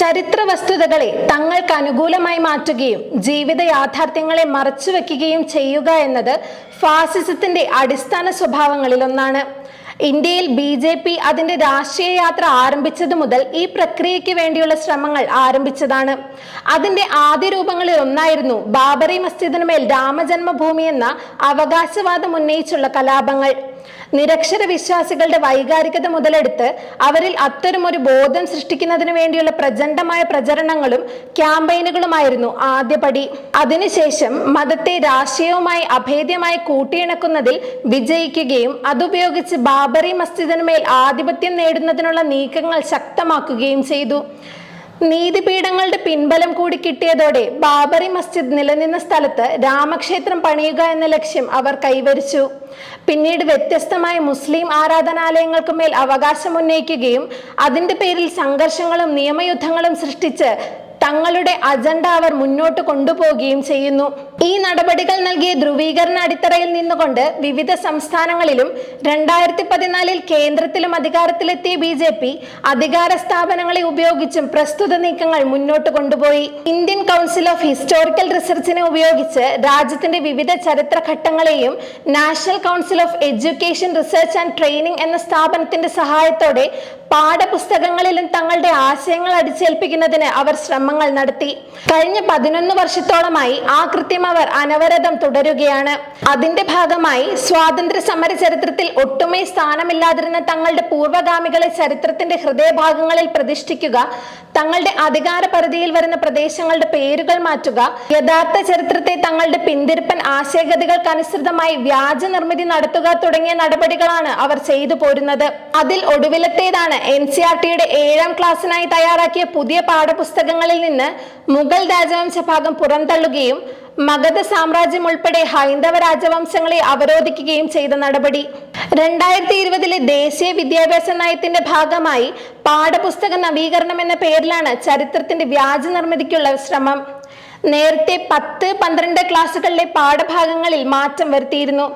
ചരിത്ര വസ്തുതകളെ തങ്ങൾക്ക് അനുകൂലമായി മാറ്റുകയും ജീവിത യാഥാർത്ഥ്യങ്ങളെ മറച്ചുവെക്കുകയും ചെയ്യുക എന്നത് ഫാസിസത്തിന്റെ അടിസ്ഥാന സ്വഭാവങ്ങളിലൊന്നാണ്. ഇന്ത്യയിൽ ബി ജെ പി അതിന്റെ രാഷ്ട്രീയ യാത്ര ആരംഭിച്ചതു മുതൽ ഈ പ്രക്രിയയ്ക്ക് വേണ്ടിയുള്ള ശ്രമങ്ങൾ ആരംഭിച്ചതാണ്. അതിന്റെ ആദ്യ രൂപങ്ങളിൽ ഒന്നായിരുന്നു ബാബറി മസ്ജിദിനുമേൽ രാമജന്മഭൂമി എന്ന അവകാശവാദം ഉന്നയിച്ചുള്ള കലാപങ്ങൾ. നിരക്ഷര വിശ്വാസികളുടെ വൈകാരികത മുതലെടുത്ത് അവരിൽ അത്തരമൊരു ബോധം സൃഷ്ടിക്കുന്നതിന് വേണ്ടിയുള്ള പ്രചണ്ഡമായ പ്രചരണങ്ങളും ക്യാമ്പയിനുകളുമായിരുന്നു ആദ്യപടി. അതിനുശേഷം മതത്തെ രാഷ്ട്രീയവുമായി അഭേദ്യമായി കൂട്ടിയിണക്കുന്നതിൽ വിജയിക്കുകയും അതുപയോഗിച്ച് ബാബറി മസ്ജിദിനുമേൽ ആധിപത്യം നേടുന്നതിനുള്ള നീക്കങ്ങൾ ശക്തമാക്കുകയും ചെയ്തു. നീതിപീഠങ്ങളുടെ പിൻബലം കൂടി കിട്ടിയതോടെ ബാബറി മസ്ജിദ് നിലനിന്ന സ്ഥലത്ത് രാമക്ഷേത്രം പണിയുക എന്ന ലക്ഷ്യം അവർ കൈവരിച്ചു. പിന്നീട് വ്യത്യസ്തമായ മുസ്ലിം ആരാധനാലയങ്ങൾക്ക് മേൽ അവകാശം ഉന്നയിക്കുകയും അതിന്റെ പേരിൽ സംഘർഷങ്ങളും നിയമയുദ്ധങ്ങളും സൃഷ്ടിച്ച് തങ്ങളുടെ അജണ്ട അവർ മുന്നോട്ട് കൊണ്ടുപോവുകയും ചെയ്യുന്നു. ഈ നടപടികൾ നൽകിയ ധ്രുവീകരണ അടിത്തറയിൽ നിന്നുകൊണ്ട് വിവിധ സംസ്ഥാനങ്ങളിലും രണ്ടായിരത്തി പതിനാലിൽ കേന്ദ്രത്തിലും അധികാരത്തിലെത്തിയ ബി ജെ പി അധികാര സ്ഥാപനങ്ങളെ ഉപയോഗിച്ചും പ്രസ്തുത നീക്കങ്ങൾ മുന്നോട്ട് കൊണ്ടുപോയി. ഇന്ത്യൻ കൗൺസിൽ ഓഫ് ഹിസ്റ്റോറിക്കൽ റിസർച്ചിനെ ഉപയോഗിച്ച് രാജ്യത്തിന്റെ വിവിധ ചരിത്ര ഘട്ടങ്ങളെയും national council of education research and training എന്ന സ്ഥാപനത്തിന്റെ സഹായത്തോടെ പാഠപുസ്തകങ്ങളിലും തങ്ങളുടെ ആശയങ്ങൾ അടിച്ചേൽപ്പിക്കുന്നതിന് അവർ ശ്രമങ്ങൾ നടത്തി. കഴിഞ്ഞ പതിനൊന്ന് വർഷത്തോളമായി ആ കൃത്യം അവർ അനവരതം തുടരുകയാണ്. അതിന്റെ ഭാഗമായി സ്വാതന്ത്ര്യ സമര ചരിത്രത്തിൽ ഒട്ടുമേ സ്ഥാനമില്ലാതിരുന്ന തങ്ങളുടെ പൂർവഗാമികളെ ചരിത്രത്തിന്റെ ഹൃദയഭാഗങ്ങളിൽ പ്രതിഷ്ഠിക്കുക തങ്ങളുടെ അധികാര പരിധിയിൽ വരുന്ന പ്രദേശങ്ങളുടെ പേരുകൾ മാറ്റുക യഥാർത്ഥ ചരിത്രത്തെ തങ്ങളുടെ പിന്തിരിപ്പൻ ആശയഗതികൾക്കനുസൃതമായി വ്യാജ നിർമ്മിതി നടത്തുക തുടങ്ങിയ നടപടികളാണ് അവർ ചെയ്തു പോരുന്നത്. അതിൽ ഒടുവിലത്തേതാണ് എൻ സി ആർ ടിയുടെ ഏഴാം ക്ലാസ്സിനായി തയ്യാറാക്കിയ പുതിയ പാഠപുസ്തകങ്ങളിൽ നിന്ന് മുഗൾ രാജവംശ ഭാഗം പുറന്തള്ളുകയും മഗധ സാമ്രാജ്യം ഉൾപ്പെടെ ഹൈന്ദവ രാജവംശങ്ങളെ അവരോധിക്കുകയും ചെയ്ത നടപടി. രണ്ടായിരത്തി ഇരുപതിലെ ദേശീയ വിദ്യാഭ്യാസ നയത്തിന്റെ ഭാഗമായി പാഠപുസ്തക നവീകരണം എന്ന പേരിലാണ് ചരിത്രത്തിന്റെ വ്യാജ നിർമ്മിതിക്കുള്ള ശ്രമം. നേരത്തെ പത്ത് പന്ത്രണ്ട് ക്ലാസ്സുകളിലെ പാഠഭാഗങ്ങളിൽ മാറ്റം വരുത്തിയിരുന്നു.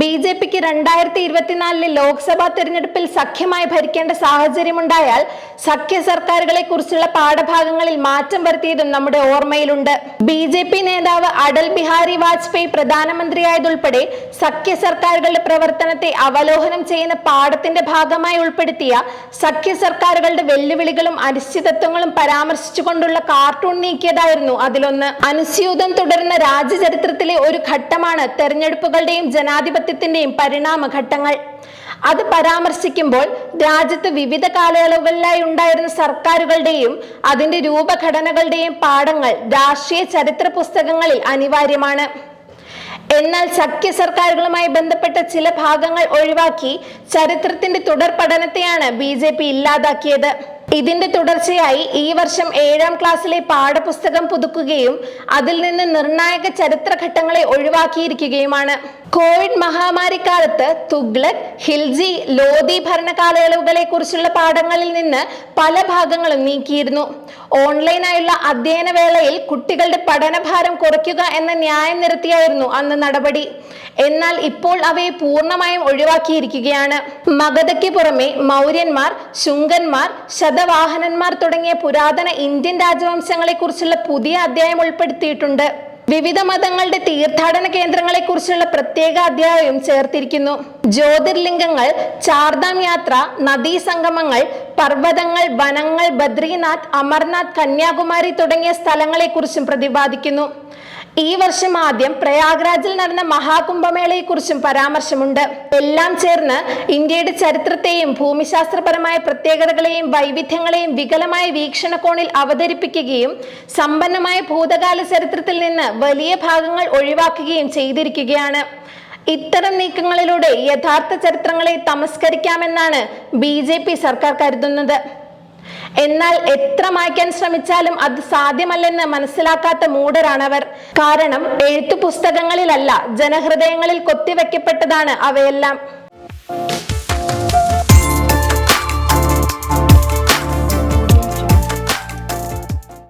ബി ജെ പിക്ക് രണ്ടായിരത്തി ഇരുപത്തിനാലിലെ ലോക്സഭാ തെരഞ്ഞെടുപ്പിൽ സഖ്യമായി ഭരിക്കേണ്ട സാഹചര്യമുണ്ടായാൽ സഖ്യ സർക്കാരുകളെ കുറിച്ചുള്ള പാഠഭാഗങ്ങളിൽ മാറ്റം വരുത്തിയതും നമ്മുടെ ഓർമ്മയിലുണ്ട്. ബി ജെ പി നേതാവ് അടൽ ബിഹാരി വാജ്പേയി പ്രധാനമന്ത്രിയായതുൾപ്പെടെ സഖ്യ സർക്കാരുകളുടെ പ്രവർത്തനത്തെ അവലോകനം ചെയ്യുന്ന പാഠത്തിന്റെ ഭാഗമായി ഉൾപ്പെടുത്തിയ സഖ്യ സർക്കാരുകളുടെ വെല്ലുവിളികളും അനിശ്ചിതത്വങ്ങളും പരാമർശിച്ചുകൊണ്ടുള്ള കാർട്ടൂൺ നീക്കിയതായിരുന്നു അതിലൊന്ന്. അനുസ്യൂതം തുടർന്ന രാജ്യചരിത്രത്തിലെ ഒരു ഘട്ടമാണ് തെരഞ്ഞെടുപ്പുകളുടെയും ജനാധിപത്യത്തിന്റെയും പരിണാമ ഘട്ടങ്ങൾ അത് പരാമർശിക്കുമ്പോൾ രാജ്യത്ത് വിവിധ കാലയളവുകളിലായി ഉണ്ടായിരുന്ന സർക്കാരുകളുടെയും അതിന്റെ രൂപഘടനകളുടെയും പാഠങ്ങൾ രാഷ്ട്രീയ ചരിത്ര പുസ്തകങ്ങളിൽ അനിവാര്യമാണ്. എന്നാൽ സഖ്യ സർക്കാരുകളുമായി ബന്ധപ്പെട്ട ചില ഭാഗങ്ങൾ ഒഴിവാക്കി ചരിത്രത്തിന്റെ തുടർ പഠനത്തെയാണ് ബി ഇല്ലാതാക്കിയത്. ഇതിന്റെ തുടർച്ചയായി ഈ വർഷം ഏഴാം ക്ലാസ്സിലെ പാഠപുസ്തകം പുതുക്കുകയും അതിൽ നിന്ന് നിർണായക ചരിത്രഘട്ടങ്ങളെ ഒഴിവാക്കിയിരിക്കുകയുമാണ്. കോവിഡ് മഹാമാരി കാലത്ത് തുഗ്ലക് ഹിൽജി ലോധി ഭരണകാലയളവുകളെ കുറിച്ചുള്ള പാഠങ്ങളിൽ നിന്ന് പല ഭാഗങ്ങളും നീക്കിയിരുന്നു. ഓൺലൈനായുള്ള അധ്യയന വേളയിൽ കുട്ടികളുടെ പഠനഭാരം കുറയ്ക്കുക എന്ന ന്യായം നിരത്തിയായിരുന്നു അന്ന് നടപടി. എന്നാൽ ഇപ്പോൾ അവയെ പൂർണമായും ഒഴിവാക്കിയിരിക്കുകയാണ്. മഗധയ്ക്ക് പുറമെ മൗര്യന്മാർ ശുങ്കന്മാർ ശതവാഹനന്മാർ തുടങ്ങിയ പുരാതന ഇന്ത്യൻ രാജവംശങ്ങളെ കുറിച്ചുള്ള പുതിയ അധ്യായം ഉൾപ്പെടുത്തിയിട്ടുണ്ട്. വിവിധ മതങ്ങളുടെ തീർത്ഥാടന കേന്ദ്രങ്ങളെ കുറിച്ചുള്ള പ്രത്യേക അധ്യായവും ചേർത്തിരിക്കുന്നു. ജ്യോതിർലിംഗങ്ങൾ ചാർധാം യാത്ര നദീ സംഗമങ്ങൾ പർവതങ്ങൾ വനങ്ങൾ ബദ്രീനാഥ് അമർനാഥ് കന്യാകുമാരി തുടങ്ങിയ സ്ഥലങ്ങളെ കുറിച്ചും പ്രതിപാദിക്കുന്നു. ഈ വർഷം ആദ്യം പ്രയാഗ്രാജിൽ നടന്ന മഹാകുംഭമേളയെ കുറിച്ചും പരാമർശമുണ്ട്. എല്ലാം ചേർന്ന് ഇന്ത്യയുടെ ചരിത്രത്തെയും ഭൂമിശാസ്ത്രപരമായ പ്രത്യേകതകളെയും വൈവിധ്യങ്ങളെയും വികലമായ വീക്ഷണകോണിൽ അവതരിപ്പിക്കുകയും സമ്പന്നമായ ഭൂതകാല ചരിത്രത്തിൽ നിന്ന് വലിയ ഭാഗങ്ങൾ ഒഴിവാക്കുകയും ചെയ്തിരിക്കുകയാണ്. ഇത്തരം നീക്കങ്ങളിലൂടെ യഥാർത്ഥ ചരിത്രങ്ങളെ തമസ്കരിക്കാമെന്നാണ് ബി സർക്കാർ കരുതുന്നത്. എന്നാൽ എത്ര മായ്ക്കാൻ ശ്രമിച്ചാലും അത് സാധ്യമല്ലെന്ന് മനസ്സിലാക്കാത്ത മൂഢരാണവർ. കാരണം എഴുത്തു പുസ്തകങ്ങളിലല്ല ജനഹൃദയങ്ങളിൽ കൊത്തിവെക്കപ്പെട്ടതാണ് അവയെല്ലാം.